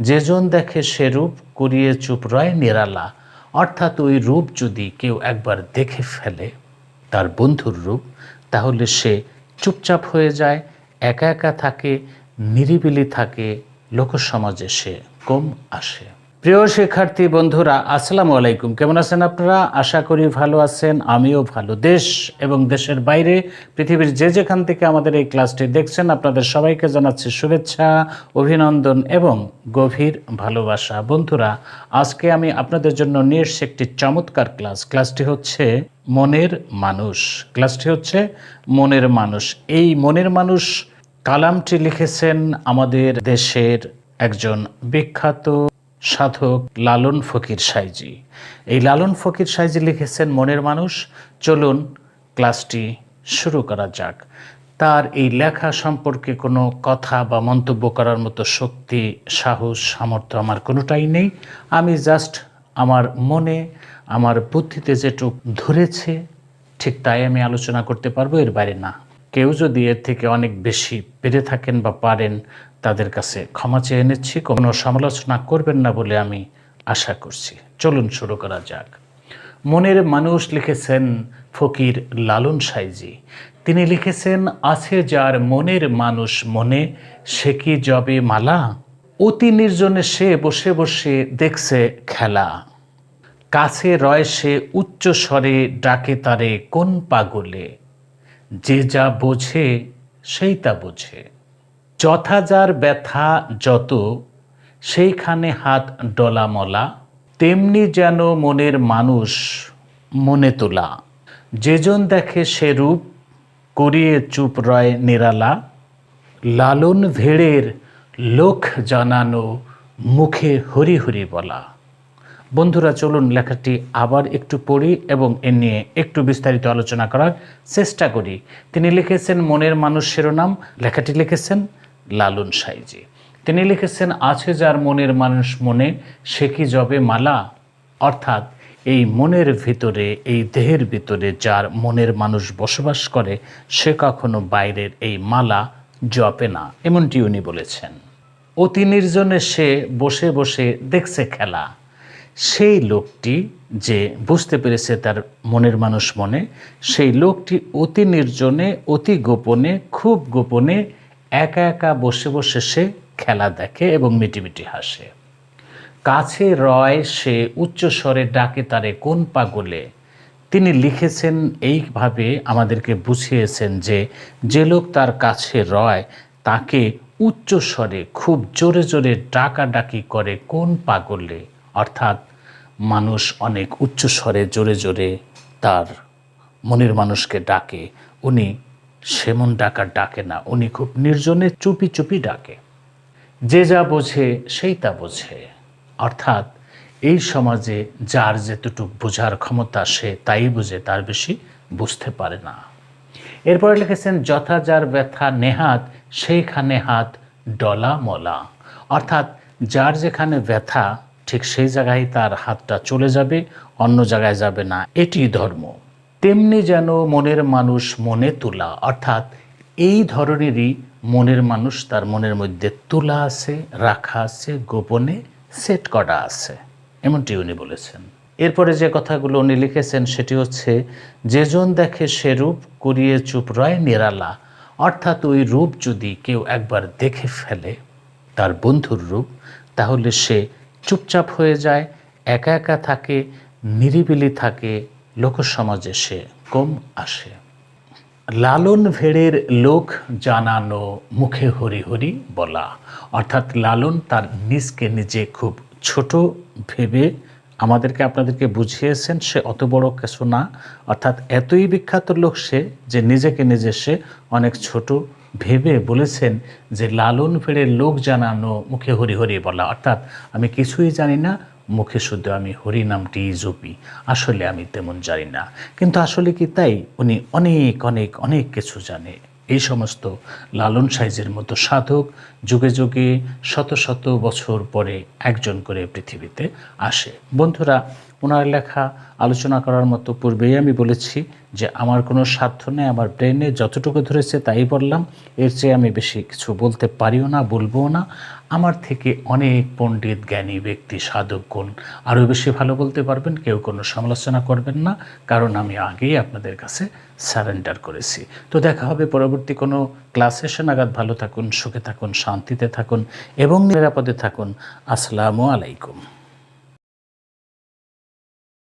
যেজন দেখে সে রূপ করিয়ে চুপ রয় নিরালা। অর্থাৎ ওই রূপ যদি কেউ একবার দেখে ফেলে, তার বন্ধুর রূপ, তাহলে সে চুপচাপ হয়ে যায়, একা একা থাকে, নিরিবিলি থাকে, লোকসমাজে সে কম আসে। প্রিয় শিক্ষার্থী, বন্ধুরা, আসসালামু আলাইকুম। কেমন আছেন আপনারা? আশা করি ভালো আছেন, আমিও ভালো। দেশ এবং দেশের বাইরে, পৃথিবীর যে যেখান থেকে আমাদের এই ক্লাসটি দেখছেন, আপনাদের সবাইকে জানাচ্ছি শুভেচ্ছা, অভিনন্দন এবং গভীর ভালোবাসা। বন্ধুরা, আজকে আমি আপনাদের জন্য নিয়ে এসেছি একটি চমৎকার ক্লাস। ক্লাসটি হচ্ছে মনের মানুষ। ক্লাসটি হচ্ছে মনের মানুষ। এই মনের মানুষ কালামটি লিখেছেন আমাদের দেশের একজন বিখ্যাত সাধক লালন ফকির সাইজি। এই লালন ফকির সাইজি লিখেছেন মনের মানুষ। চলুন ক্লাসটি শুরু করা যাক। তার এই লেখা সম্পর্কে কোনো কথা বা মন্তব্য করার মতো শক্তি, সাহস, সামর্থ্য আমার কোনোটাই নেই। আমি জাস্ট আমার মনে, আমার বুদ্ধিতে যেটুক ধরেছে, ঠিক তাই আমি আলোচনা করতে পারব, এর বাইরে না। কেউ যদি এর থেকে অনেক বেশি পেরে থাকেন বা পারেন, তাদের কাছে ক্ষমা চেয়ে নিচ্ছি, কোনো সমালোচনা করবেন না বলে আমি আশা করছি। চলুন শুরু করা যাক। মনের মানুষ লিখেছেন ফকির লালন সাইজি। তিনি লিখেছেন, আছে যার মনের মানুষ মনে, সে কি জবে মালা? অতি নির্জনে সে বসে বসে দেখছে খেলা। কাছে রয় সে উচ্চ স্বরে, ডাকে তারে কোন পাগলে? যে যা বোঝে, সেই তা বোঝে। যথা যার ব্যথা যত, সেইখানে হাত ডলামলা, তেমনি যেন মনের মানুষ মনে তোলা। যেজন দেখে সে রূপ, করিয়ে চুপ রয় নিরালা। লালন ভেড়ের লোক জানানো মুখে হরি হরি বলা। বন্ধুরা, চলুন লেখাটি আবার একটু পড়ি এবং এ নিয়ে একটু বিস্তারিত আলোচনা করার চেষ্টা করি। তিনি লিখেছেন মনের মানুষ শিরোনাম, লেখাটি লিখেছেন লালন সাইজি। তিনি লিখেছেন, আছে যার মনের মানুষ মনে, সে কি জবে মালা? অর্থাৎ এই মনের ভিতরে, এই দেহের ভিতরে যার মনের মানুষ বসবাস করে, সে কখনো বাইরের এই মালা জপে না। এমনটি উনি বলেছেন। অতি নির্জনে সে বসে বসে দেখছে খেলা। সেই লোকটি যে বুঝতে পেরেছে তার মনের মানুষ মনে, সেই লোকটি অতি নির্জনে, অতি গোপনে, খুব গোপনে একা একা বসে বসে সে খেলা দেখে এবং মিটিমিটি হাসে। কাছে রয় সে উচ্চস্বরে ডাকে তারে, কোন পাগলে? তিনি লিখেছেন, এইভাবে আমাদেরকে বুঝিয়েছেন যে যে লোক তার কাছে রয়, তাকে উচ্চস্বরে খুব জোরে জোরে ডাকাডাকি করে, কোন পাগলে? অর্থাৎ মানুষ অনেক উচ্চ স্বরে জোরে জোরে তার মনের মানুষকে ডাকে। উনি সেমন ডাকা ডাকে না, উনি খুব নির্জনে চুপি চুপি ডাকে। যে যা বোঝে সেই তা বোঝে। অর্থাৎ এই সমাজে যার যেতটুক বোঝার ক্ষমতা সে তাই বুঝে, তার বেশি বুঝতে পারে না। এরপরে লিখেছেন, যথা যার ব্যথা নেহাত, সেইখানে হাত ডলা মলা। অর্থাৎ যার যেখানে ব্যথা ঠিক সেই জায়গায় তার হাতটা চলে যাবে, অন্য জায়গায় যাবে না। এটি ধর্ম। তেমনি যেন মনের মানুষ মনে তোলা, অর্থাৎ এই ধরনেরই মনের মানুষ তার মনের মধ্যে তোলা আছে, রাখা আছে, গোপনে সেট করা আছে। এমনটি উনি বলেছেন। এরপরে যে কথাগুলো উনি লিখেছেন সেটি হচ্ছে, যেজন দেখে সে রূপ করিয়ে চুপ রয় নিরালা। অর্থাৎ ওই রূপ যদি কেউ একবার দেখে ফেলে, তার বন্ধুর রূপ, তাহলে সে চুপচাপ হয়ে যায়, একা একা থাকে, নিরিবিলি থাকে, লোকসমাজে সে কম আসে। লালন ভেড়ের লোক জানানো মুখে হরি হরি বলা। অর্থাৎ লালন তার নিজকে নিজে খুব ছোট ভেবে আমাদেরকে আপনাদেরকে বুঝিয়েছেন, সে অত বড় কিছু না। অর্থাৎ এতই বিখ্যাত লোক সে যে নিজেকে নিজে সে অনেক ছোট ভেবে বলেছেন যে লালন ফেড়ের লোক জানানো মুখে হরি হরি বলা। অর্থাৎ আমি কিছুই জানি না, মুখে শুধু আমি হরি নামটি জপি। আসলে আমি তেমন জানি না। কিন্তু আসলে কি তাই? উনি অনেক অনেক অনেক কিছু জানে। এই সমস্ত লালন সাইজের মতো সাধক যুগে যুগে শত শত বছর পরে একজন করে পৃথিবীতে আসে। বন্ধুরা ওনার লেখা আলোচনা করার মতো পূর্বেই আমি বলেছি যে আমার কোনো সাধ্য নেই, আমার ব্রেনে যতটুকু ধরেছে তাই বললাম। এর চেয়ে আমি বেশি কিছু বলতে পারিও না বলব না। আমার থেকে অনেক পণ্ডিত, জ্ঞানী ব্যক্তি সাধকগণ আরও বেশি ভালো বলতে পারবেন, কেউ কোনো সমালোচনা করবেন না, কারণ আমি আগেই আপনাদের কাছে সারেন্ডার করেছি। তো দেখা হবে পরবর্তী কোনো ক্লাসে সে নাগাদ ভালো থাকুন, সুখে থাকুন, শান্তিতে থাকুন এবং নিরাপদে থাকুন। আসসালামু আলাইকুম।